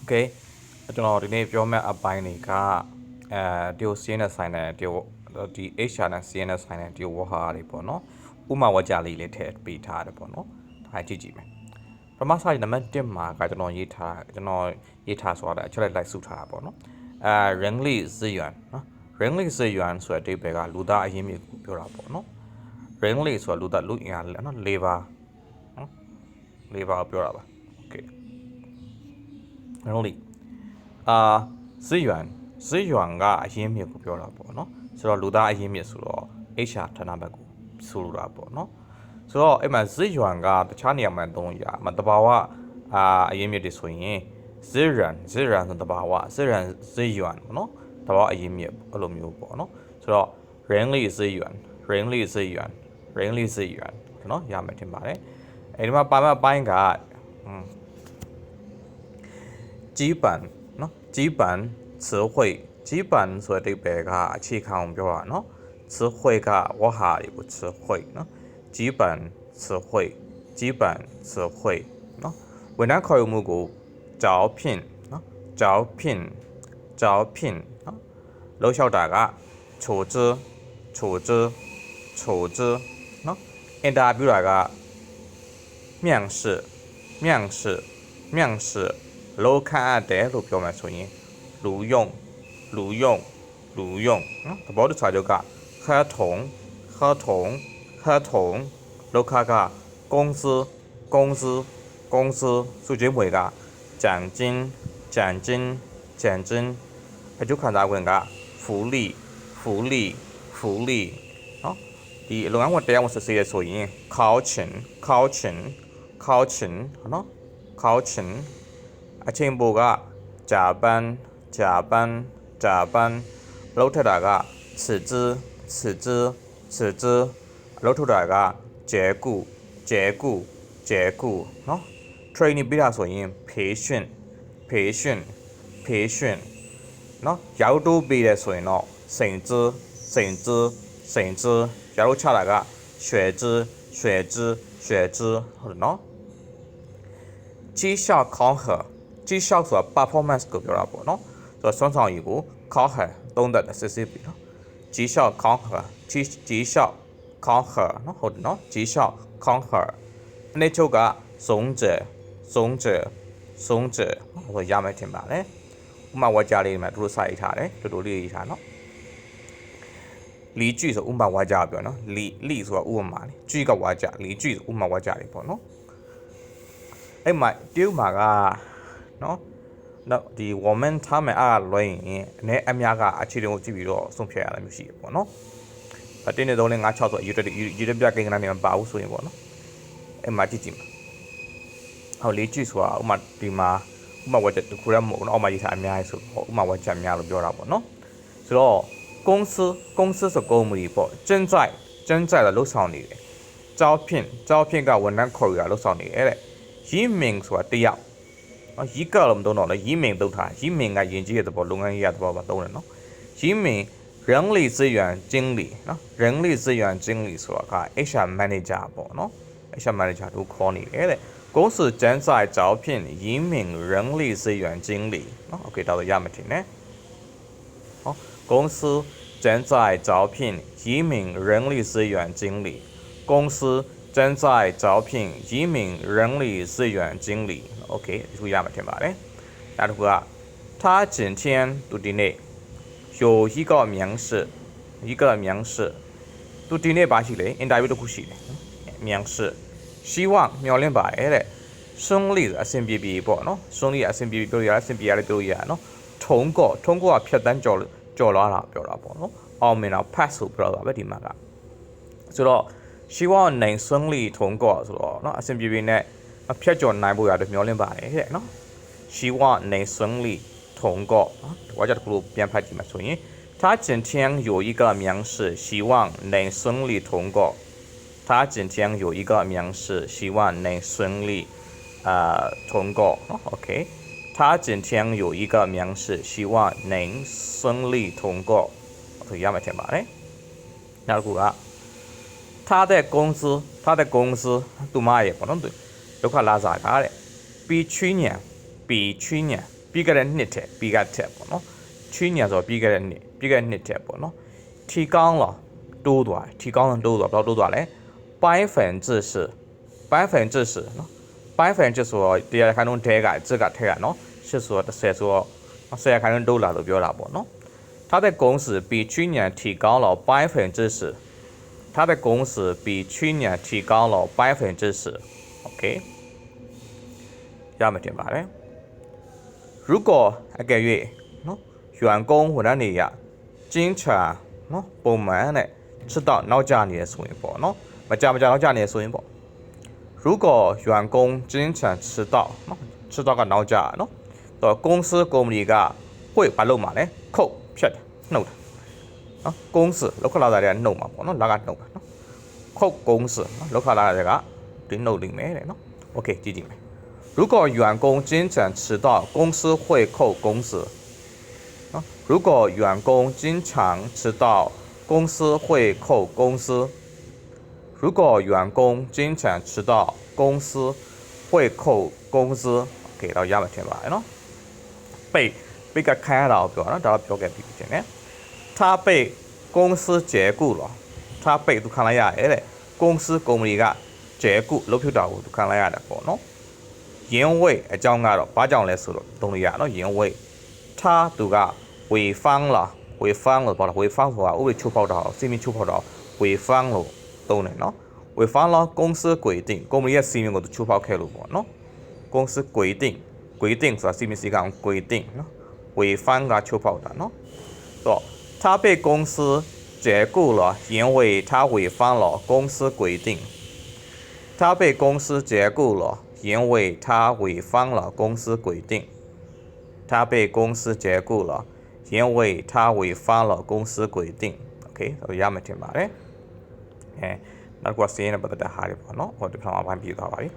โอเคကျွန်တော်ဒီနေ့ပြောမယ့်အပိုင်းတွေကအဲဒီကို CN နဲ့ဆိုင်တဲ့ဒီကိုဒီ HR နဲ့ CN နဲ့ဆိုင်တဲ့ဒီဝဟာတွေပေါ့နော်ဥမာဝကြလေးလေးထည့်ပေးထားတယ်ပေါ့နော်ဒါကြည့်ကြည့်မယ်ပထမဆိုင်နံပါတ်1မှာကကျွန်တော်ရေးထားကျွန်တော်ရေးထားဆိုတော့အချက်လိုက်လိုက်စုထားတာပေါ့နော်အဲ Rangli ဇီယွမ်နော် Rangli ဇီယွမ်ဆိုတဲ့အဓိပ္ပာယ်ကလူသားအရင်းမြစ်ကိုပြောတာပေါ့နော် Rangli ဆိုတာလူသားလူအင်အားနော် labor နော် labor ကိုပြောတာပါ okay Rangli အာဇီယွမ်ဇီယွမ်ကအရင်းမြစ်ကိုပြောတာပေါ့နော်ဆိုတော့လူသားအရင်းမြစ်ဆိုတော့ HR ဌာနဘက်ကိုဆိုလိုတာပေါ့နော်ဆိုတော့အဲ့မှာဇီယွမ်ကတခြားနေရာမှာသုံးရမတဘာဝအာအရင်းမြစ်တွေဆိုရင်ဇီရန်ဇီရန်ဆိုတဘာဝဇီရန်ဇီယွမ်ပေါ့နော်တဘာဝအရင်းမြစ်အဲ့လိုမျိုးပေါ့နော်ဆိုတော့ Rangli ဇီယွမ် Rangli ဇီယွမ် Rangli ဇီယွမ်နော်ရမယ်ထင်ပါတယ်အဲ့ဒီမှာပါမအပိုင်းကอืม 基本နော်基本词汇基本ဆိုတဲ့ဘယ်ကအခြေခံအောင်ပြောတာနော်词汇ကဝဟာတွေကို词汇နော်基本词汇基本词汇နော်ဝန်ထမ်းခေါ်ယူမှုကို招聘နော်招聘招聘နော်လှုပ်လျှောက်တာက处置处置处置နော်အင်တာဗျူးတာက面试面试面试 လောခန့်အပ်တယ်လို့ပြောမှဆိုရင်လူယုံလူယုံလူယုံနော်သဘောတူစာချုပ်ကခါထုံခါထုံခါထုံလောခက公司公司公司စုချင်းွေက奖金奖金奖金အကျုခံစားခွင့်က福利福利福利နော်ဒီအလုပ်ငန်းဝင်တရားဝင်စစ်ဆေးရဆိုရင်考勤考勤考勤နော်考勤 အချိန်ပိုကဂျာပန်ဂျာပန်ဂျာပန်လောက်ထတာကစဇီစဇီစဇီလောက်ထတာကဂျဲကူဂျဲကူဂျဲကူနော် training ပေးတာဆိုရင် patient patient patient နော်ရောက်တိုးပေးတယ်ဆိုရင်တော့စိန်ဇီစိန်ဇီစိန်ဇီရောက်လို့ချတာကရွှေဇီရွှေဇီရွှေဇီဟုတ်တယ်နော်ချီရှောက်ခေါင်းဟော ကြီးရှောက်ဆိုတာ performance ကိုပြောတာပေါ့နော်ဆိုတော့စွမ်းဆောင်ရည်ကိုခေါင်းဟန်သုံးသက်စစ်စစ်ပြီနော်ကြီးရှောက်ခေါင်းဟန်ကြီးကြီးရှောက်ခေါင်းဟန်နော်ဟုတ်နော်ကြီးရှောက်ခေါင်းဟန်အနည်းချုပ်ကဇုံကျဲဇုံကျဲဇုံကျဲဟိုရမယ်ထင်ပါတယ်ဥမာဝါကြလေးတွေမှာသူတို့စာရေးထားတယ်တူတူလေးရေးထားနော်လီကျွီဆိုဥမာဝါကြပြောနော်လီလီဆိုတာဥပမာလေးကျွီကဝါကြလီကျွီဆိုဥမာဝါကြလေးပေါ့နော်အဲ့မှာတရုတ်မှာက နော်တော့ဒီ woman ထားမယ်အားလွှဲရင်အနေအများကအခြေတင်ကိုကြည့်ပြီးတော့ဆုံးဖြတ်ရတာမျိုးရှိရပေါ့နော်အတင်းနေ3 5 6ဆိုယူတက်ယူတက်ပြကိန်းကနာနေမှာပါဘူးဆိုရင်ပေါ့နော်အဲ့မှာကြည့်ကြည့်မှာဟောလေးကြည့်ဆိုတာဥမာဒီမှာဥမာဝက်တခုရမဟုတ်ဘူးအောက်မှာရေးထားအများကြီးဆိုတော့ဥမာဝက်ချက်များလို့ပြောတာပေါ့နော်ဆိုတော့公司公司ဆိုကုမ္ပဏီပေါ့真在真在的လှုပ်ဆောင်နေတယ်招聘招聘ကဝန်ထမ်းခေါ်ယူတာလှုပ်ဆောင်နေတယ်တဲ့ရင်းမင်ဆိုတာတယောက် နော်ရီးကလို့မသုံးတော့လေရီးမင်တုတ်ထားရီးမင်ကယဉ်ကျေးရတဲ့ပေါ့လုပ်ငန်းရေးရတဲ့ပေါ့မှာသုံးတယ်နော်ရီးမင်人力资源经理နော်人力资源经理ဆိုတာက HR manager ပေါ့နော် HR manager တို့ခေါ်နေတယ်တဲ့公司正在招聘一名人力资源经理နော် okay 到တော့ရမှာတင်နဲ့好公司正在招聘一名人力资源经理公司 站在招聘移民人力资源经理，OK，注意下面听吧嘞。那如果他今天都的内有一个面试，一个面试，都的内把起来，interview 都不起来，面试，希望苗岭吧嘞，顺利的先别别不喏，顺利的先别别表演，先别来表演喏，通过通过啊，偏单交交了啦，表了不喏，后面啊 pass 表了吧，对嘛个，所以。 တော့ pass ဆိုပြောတာပဲဒီမှာကဆိုတော့希望能顺利通过ဆိုတော့เนาะအဆင်ပြေပြေနဲ့အဖြတ်ကျော်နိုင်ဖို့ရတယ်မျှော်လင့်ပါတယ်တဲ့เนาะ希望能顺利通过เนาะဒီဝါကြတစ်ခုလိုပြန်ဖတ်ကြည့်မှာဆိုရင်他今天有一个面试希望能顺利通过他今天有一个面试希望能顺利呃通过哦 OK 他今天有一个面试希望能顺利通过သူရမယ်ထင်ပါတယ်နောက်တစ်ခုက 他的工资，他的工资都嘛也不能对，都快拉啥卡嘞？比去年，比去年，比个人那天，比个天不喏，去年做比个人那，比个人那天不喏，提高了多多，提高了多多，不知道多多嘞？百分之十，百分之十喏，百分之十第二看中这个这个这个喏，是说是说，虽然看中多了都不要了不喏，他的工资比去年提高了百分之十。它的工资比去年提高了百分之十。OK，要么对吧？嘞，如果一个月，喏，员工或者你呀，经常喏不满的，吃到闹家里的声音不？喏，没家没家闹家里的声音不？如果员工经常迟到，喏，迟到个闹家喏，到公司管理个会把肉嘛嘞扣撇的，弄的。နှုတ်တယ်နော်公司လောက်ခလာတာတွေကနှုတ်မှာပေါ့နော်လာကနှုတ်တာနော်ခုတ်公司နော်လောက်ခလာတာတွေကဒီနှုတ်လိမ့်မယ်တဲ့နော်โอเคကြည့်ကြည့်မယ်如果员工经常迟到，公司会扣工资。啊，如果员工经常迟到，公司会扣工资。如果员工经常迟到，公司会扣工资。给到ရမှထင်ပါတယ်နော်။被被ကခံရတာကိုပြောတာဒါတော့ပြောခဲ့ပြီးပြီတင်တယ်။ 他被公司解雇了。他被သူခံလိုက်ရတယ်တဲ့။公司ကုမ္ပဏီက解雇လုပ်ဖြစ်တာကိုသူခံလိုက်ရတယ်ပေါ့နော်။ရင်ဝိတ်အကြောင်းကတော့ဘာကြောင့်လဲဆိုတော့တုံးလို့ရနော်ရင်ဝိတ်他သူကဝေဖန်းလာဝေဖန်းလို့ပြောတာဝေဖန်းဆိုတာဥပဒေချိုးဖောက်တာစီမင်းချိုးဖောက်တာဝေဖန်းလို့တုံးတယ်နော်ဝေဖန်းလာ公司规定ကုမ္ပဏီရဲ့စီမင်းကိုသူချိုးဖောက်ခဲ့လို့ပေါ့နော်公司规定规定ဆိုတာစီမင်းစီကံ规定နော်ဝေဖန်းကချိုးဖောက်တာနော်တော့ 他被公司解雇了，因为他违反了公司规定。他被公司解雇了，因为他违反了公司规定。他被公司解雇了，因为他违反了公司规定。OK，我也没听明白。哎，那我先把它打下来吧，喏，我就把它翻译到这里。